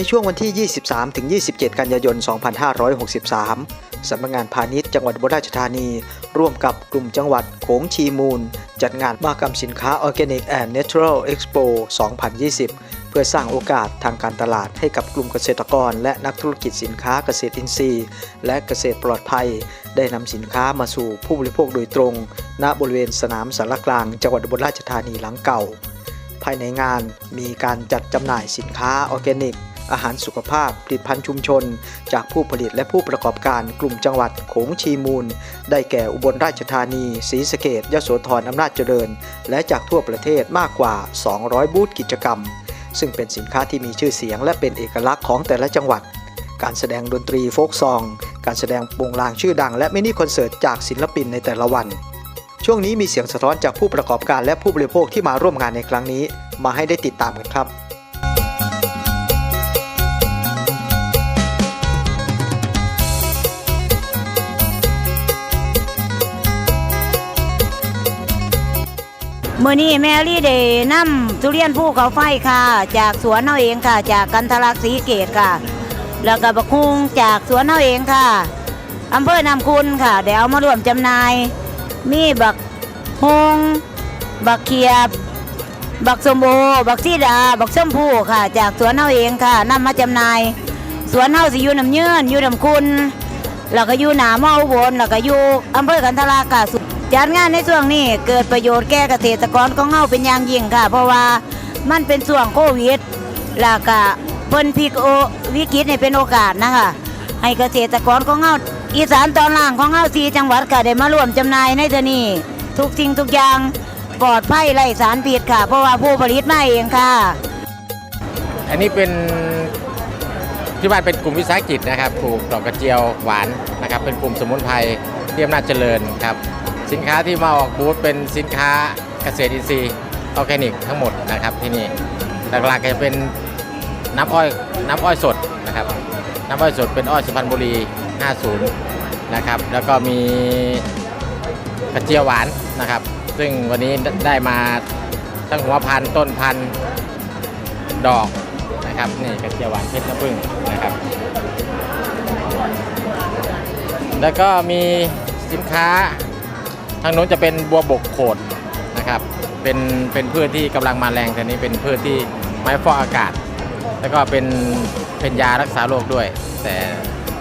ในช่วงวันที่ 23ถึง27 กันยายน 2563 สำนักงานพาณิชย์จังหวัดอุบลราชธานี ร่วมกับกลุ่มจังหวัดโขงชีมูล จัดงานมหกรรมสินค้า Organic and Natural Expo 2020 เพื่อสร้างโอกาสทางการตลาดให้กับกลุ่มเกษตรกร และนักธุรกิจสินค้าเกษตรอินทรีย์ และเกษตรปลอดภัย ได้นำสินค้ามาสู่ผู้บริโภคโดยตรง ณบริเวณสนามสารกลาง จังหวัดอุบลราชธานีหลังเก่า ภายในงานมีการจัดจำหน่ายสินค้าออร์แกนิก อาหารสุขภาพ ผลิตภัณฑ์ชุมชน จากผู้ผลิตและผู้ประกอบการกลุ่มจังหวัดโขงชีมูล ได้แก่อุบลราชธานีศรีสะเกดยโสธรอำนาจเจริญ และจากทั่วประเทศมากกว่า 200 บูธกิจกรรม ซึ่งเป็นสินค้าที่มีชื่อเสียง และเป็นเอกลักษณ์ของแต่ละจังหวัดการแสดงดนตรีโฟกซอง การแสดงวงลางชื่อดัง และมินิคอนเสิร์ตจากศิลปินในแต่ละวัน ช่วงนี้มีเสียงสะท้อนจากผู้ประกอบการและผู้บริโภคที่มาร่วมงานในครั้งนี้ มาให้ได้ติดตามกันครับ มื่อนี้แมรี่เดย์นำทุเรียนภูเขาไฟค่ะ จากสวนเฮาเองค่ะ จากกันทลักสีเกตค่ะ แล้วก็บักคุงจากสวนเฮาเองค่ะอำเภอนำคุณค่ะเดี๋ยวเอามารวมจำหน่าย มีบักฮงบักเขียบ บักสมโอบักซีดา บักส้มพูค่ะ จากสวนเฮาเองค่ะนำมาจำหน่าย สวนเฮาสิอยู่น้ำเยื่นอยู่น้ำคุณแล้วก็อยู่หนามาอุบลแล้วก็อยู่อำเภอกันทรากค่ะสุ จัดงานในช่วงนี้เกิดประโยชน์แก่เกษตรกรของเฮาเป็นอย่างยิ่งค่ะ เพราะว่ามันเป็นช่วงโควิดแล้วก็เพิ่นพลิกโอวิกฤตให้เป็นโอกาสนะคะให้เกษตรกรของเฮาอีสานตอนล่างของเฮาสีจังหวัดก็ได้มาร่วมจำหน่ายในเดือนนี้ทุกสิ่งทุกอย่างปลอดภัยไร้สารพิษค่ะ เพราะว่าผู้ผลิตมาเองค่ะ อันนี้เป็นที่บ้านเป็นกลุ่มวิสาหกิจนะครับปลูกดอกกระเจียวหวานนะครับ เป็นกลุ่มสมุนไพรที่อำนาจเจริญครับ สินค้าที่มาออกบูธเป็นสินค้าเกษตรอินทรีย์ออร์แกนิกทั้งหมดนะครับที่นี่หลักๆจะเป็นน้ำอ้อยน้ำอ้อยสดนะครับน้ำอ้อยสดเป็นอ้อยสุพรรณบุรี 50 นะครับแล้วก็มีกระเจียวหวานนะครับ ซึ่งวันนี้ได้มาทั้งหัวพันธุ์ต้นพันธุ์ดอกนะครับนี่กระเจียวหวานเพชรน้ำผึ้งนะครับ แล้วก็มีสินค้า ทางโน้นจะเป็นบัวบกโขดนะครับเป็นเป็นพืชที่กำลังมาแรงแต่นี้เป็นพืชที่ไม้ฟอกอากาศ แล้วก็เป็นเป็นยารักษาโรคด้วย แต่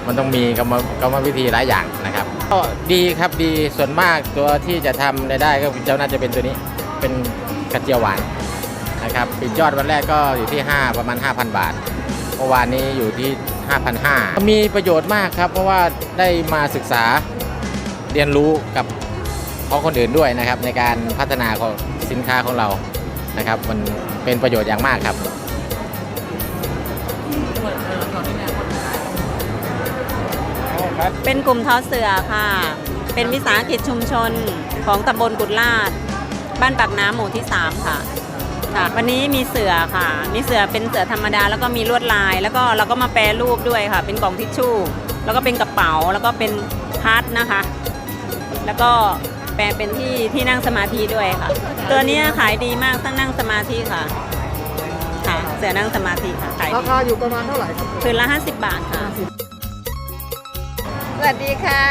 มันต้องมีกรรมกรรมวิธีหลายอย่างนะครับก็ดีครับดีส่วนมากตัวที่จะทำได้ได้ก็เจ้าน่าจะเป็นตัวนี้เป็นกระเจียวหวานนะครับปิดยอดวันแรกก็อยู่ที่ 5 ประมาณ 5,000 บาทเมื่อวานนี้อยู่ที่ 5,500 มีประโยชน์มากครับ เพราะว่าได้มาศึกษาเรียนรู้กับ ของคนอื่นด้วยนะครับ ในการพัฒนาของสินค้าของเรานะครับ มันเป็นประโยชน์อย่างมากครับเป็นกลุ่มทอเสือค่ะ เป็นวิสาหกิจชุมชนของตำบลกุดลาด บ้านปากน้ำหมู่ที่ 3 ค่ะค่ะ วันนี้มีเสือค่ะ มีเสือเป็นเสือธรรมดาแล้วก็มีลวดลาย แล้วก็เราก็มาแปรรูปด้วยค่ะ เป็นกล่องทิชชู่ แล้วก็เป็นกระเป๋า แล้วก็เป็นพัดนะคะ แล้วก็ แปลเป็นที่ที่นั่งสมาธิด้วยค่ะ ตัวเนี้ยขายดีมากตั้งนั่งสมาธิค่ะ ค่ะ เสือนั่งสมาธิค่ะขายราดีคาอยู่ประมาณเท่าไหร่ครับคืนละ 50 บาทค่ะ สวัสดีค่ะ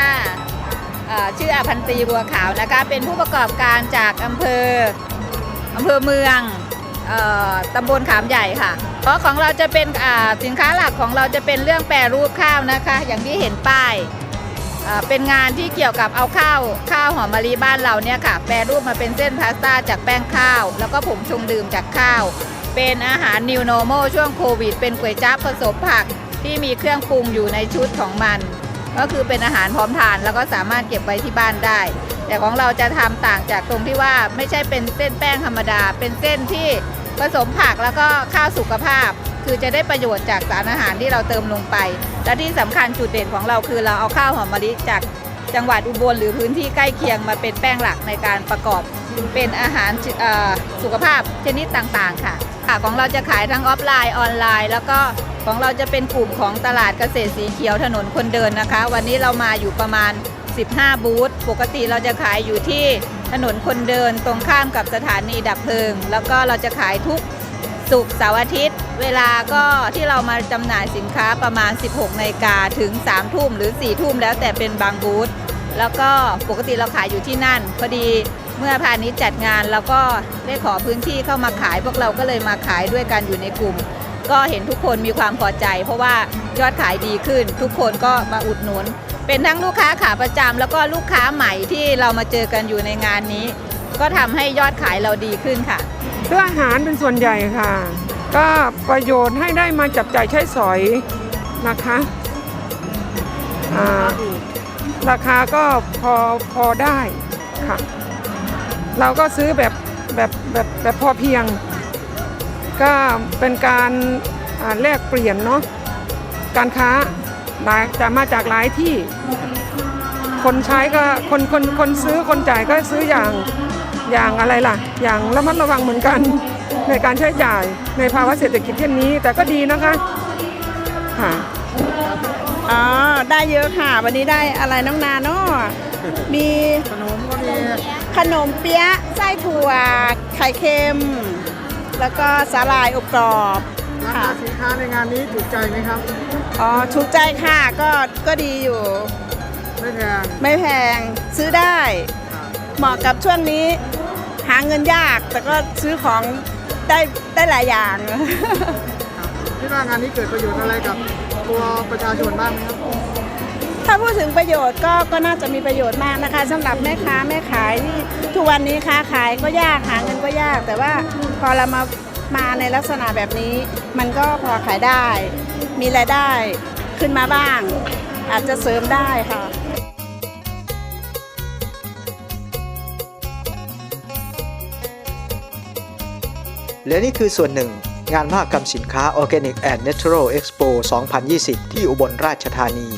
เอ่อชื่ออภันตรีบัวขาวนะคะ เป็นผู้ประกอบการจากอำเภออำเภอเมืองเอ่อตำบลขามใหญ่ค่ะ เพราะของเราจะเป็นอ่าสินค้าหลักของเราจะเป็นเรื่องแปรรูปข้าวนะคะ อย่างที่เห็นป้าย เป็นงานที่เกี่ยวกับเอาข้าวข้าวหอมมะลิบ้านเราเนี่ยค่ะ แปรรูปมาเป็นเส้นพาสต้าจากแป้งข้าว แล้วก็ผงชงดื่มจากข้าว เป็นอาหาร New Normal ช่วงโควิด เป็นก๋วยจั๊บผสมผักที่มีเครื่องปรุงอยู่ในชุดของมัน ก็คือเป็นอาหารพร้อมทานแล้วก็สามารถเก็บไว้ที่บ้านได้ แต่ของเราจะทำต่างจากตรงที่ว่าไม่ใช่เป็นเส้นแป้งธรรมดา เป็นเส้นที่ผสมผักแล้วก็ข้าวสุขภาพ คือจะได้ประโยชน์จากสารอาหารที่เราเติมลงไป และที่สำคัญจุดเด่นของเราคือเราเอาข้าวหอมมะลิจากจังหวัดอุบลหรือพื้นที่ใกล้เคียงมาเป็นแป้งหลักในการประกอบเป็นอาหารสุขภาพชนิดต่างๆค่ะค่ะของเราจะขายทั้งออฟไลน์ออนไลน์ แล้วก็ของเราจะเป็นกลุ่มของตลาดเกษตรสีเขียวถนนคนเดินนะคะ วันนี้เรามาอยู่ประมาณ 15 บูธปกติเราจะขายอยู่ที่ถนนคนเดินตรงข้ามกับสถานีดับเพลิง แล้วก็เราจะขายทุก ศุกร์เสาร์อาทิตย์ เวลาก็ที่เรามาจำหน่ายสินค้าประมาณ 16นาฬิกาถึง 3 ทุ่มหรือ 4 ทุ่มแล้วแต่เป็นบางบูธแล้วก็ปกติเราขายอยู่ที่นั่น พอดีเมื่อพาณิชย์จัดงานเราก็ได้ขอพื้นที่เข้ามาขาย พวกเราก็เลยมาขายด้วยกันอยู่ในกลุ่ม ก็เห็นทุกคนมีความพอใจ เพราะว่ายอดขายดีขึ้น ทุกคนก็มาอุดหนุน เป็นทั้งลูกค้าขาประจำแล้วก็ลูกค้าใหม่ที่เรามาเจอกันอยู่ในงานนี้ ก็ทำให้ยอดขายเราดีขึ้นค่ะ เรื่องอาหารเป็นส่วนใหญ่ค่ะ ก็ประโยชน์ให้ได้มาจับจ่ายใช้สอยนะคะราคาก็พอพอได้ค่ะ เราก็ซื้อแบบแบบแบบแบบพอเพียง ก็เป็นการแลกเปลี่ยนเนาะการค้าหลายจะมาจากหลายที่ คนใช้ก็คนคนคนซื้อคนจ่ายก็ซื้ออย่าง อย่างอะไรล่ะ อย่างระมัดระวังเหมือนกันในการใช้จ่ายในภาวะเศรษฐกิจเช่นนี้ แต่ก็ดีนะคะค่ะอ๋อได้เยอะค่ะ วันนี้ได้อะไรน้องนาเนาะมีขนมก็มีขนมเปี๊ยะไส้ถั่วไข่เค็ม แล้วก็สาหร่ายอบกรอบราค่ะคาสินค้าในงานนี้ถูกใจไหมครับอ๋อถูกใจค่ะก็ก็ดีอยู่ ไม่แพงไม่แพงซื้อได้ เหมาะกับช่วงนี้หาเงินยาก แต่ก็ซื้อของได้ได้หลายอย่างที่ว่างานนี้เกิดประโยชน์อะไรกับตัวประชาชนบ้างไหมครับ ถ้าพูดถึงประโยชน์ก็ก็น่าจะมีประโยชน์มากนะคะสำหรับแม่ค้าแม่ขายที่ทุกวันนี้ค้าขายก็ยากหาเงินก็ยาก แต่ว่าพอเรามามาในลักษณะแบบนี้ มันก็พอขายได้ มีรายได้ขึ้นมาบ้าง อาจจะเสริมได้ค่ะ และนี่คือส่วนหนึ่ง งานมหกรรมสินค้า Organic and Natural Expo 2020 ที่อุบลราชธานี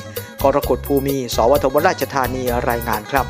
กรกฎภูมิ สวทบราชธานีรายงานครับ